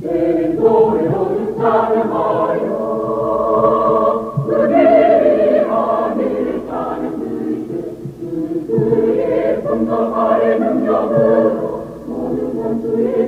내 노래를 삶아요 은혜의 하늘 사는 그의 분노 아래 능력으로 모든 원수의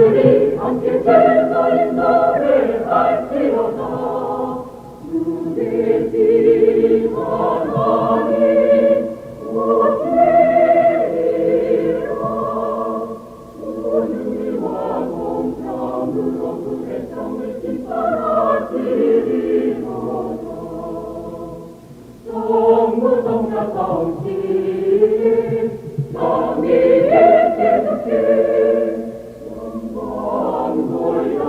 Ciri, anche cielo in dore, hai filo da. cielo in dore, hai filo da.